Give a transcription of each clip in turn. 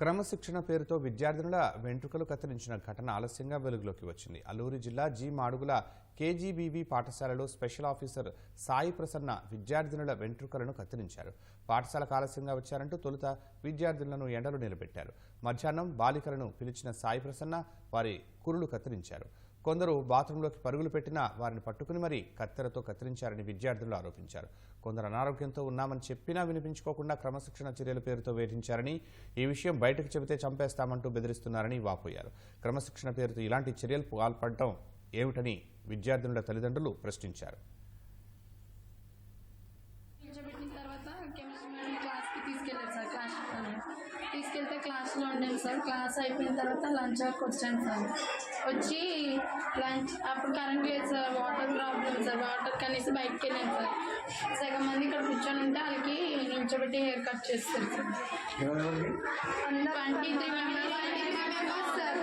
క్రమశిక్షణ పేరుతో విద్యార్థినుల వెంట్రుకలు కత్తిరించిన ఘటన ఆలస్యంగా వెలుగులోకి వచ్చింది. అల్లూరి జిల్లా జీ మాడుగుల కేజీబీవీ పాఠశాలలో స్పెషల్ ఆఫీసర్ సాయి ప్రసన్న విద్యార్థినుల వెంట్రుకలను కత్తిరించారు. పాఠశాలకు ఆలస్యంగా వచ్చారంటూ తొలుత విద్యార్థులను ఎండలో నిలబెట్టారు. మధ్యాహ్నం బాలికలను పిలిచిన సాయి ప్రసన్న వారి కురులు కత్తిరించారు. కొందరు బాత్రూంలోకి పరుగులు పెట్టినా వారిని పట్టుకుని మరీ కత్తెరతో కత్తిరించారని విద్యార్థులు ఆరోపించారు. కొందరు అనారోగ్యంతో ఉన్నామని చెప్పినా వినిపించుకోకుండా క్రమశిక్షణ చర్యల పేరుతో వేధించారని ఈ విషయం బయటకు చెబితే చంపేస్తామంటూ బెదిరిస్తున్నారని వాపోయారు. క్రమశిక్షణ పేరుతో ఇలాంటి చర్యలు పాల్పడటం ఏమిటని విద్యార్థినుల తల్లిదండ్రులు ప్రశ్నించారు నిల్చోబెట్టిన తర్వాత కెమిస్ట్రీ మేడం క్లాస్కి తీసుకెళ్ళారు సార్ క్లాస్ తీసుకెళ్తే క్లాస్లో ఉండాను సార్. క్లాస్ అయిపోయిన తర్వాత లంచ్ అవర్కి వచ్చాను సార్. వచ్చి లంచ్ అప్పుడు కరెంట్ లేదు sir water problem sir. Water కనేసి బయటకు వెళ్ళాను సార్. సగం మంది ఇక్కడ కూర్చొని ఉంటే వాళ్ళకి నిల్చోబెట్టి హెయిర్ కట్ చేస్తారు sir. Twenty three members. Sir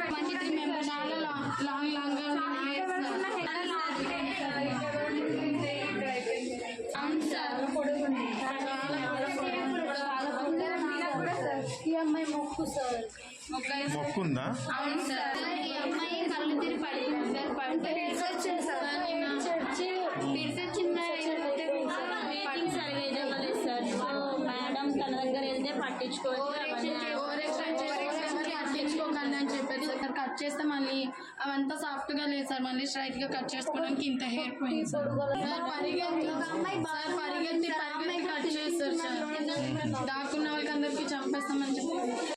ఈ అమ్మాయి మొక్కు సార్. మొక్కుందా? అవును సార్. ఈ అమ్మాయి కళ్ళు తిరిగి సార్. పడితే research sir research meeting so madam తన దగ్గర వెళ్తే పట్టించుకోకండి అని చెప్పారు సార్ కట్ చేస్తే మళ్ళీ అవంతా సాఫ్ట్గా లేదు సార్. మళ్ళీ స్ట్రైట్గా కట్ చేసుకోవడానికి ఇంత హెయిర్ పోయింది సార్. సార్ పరిగెత్తి సార్ పరిగెత్తి పరిగెత్తి కట్ చేస్తారు సార్. 他们就会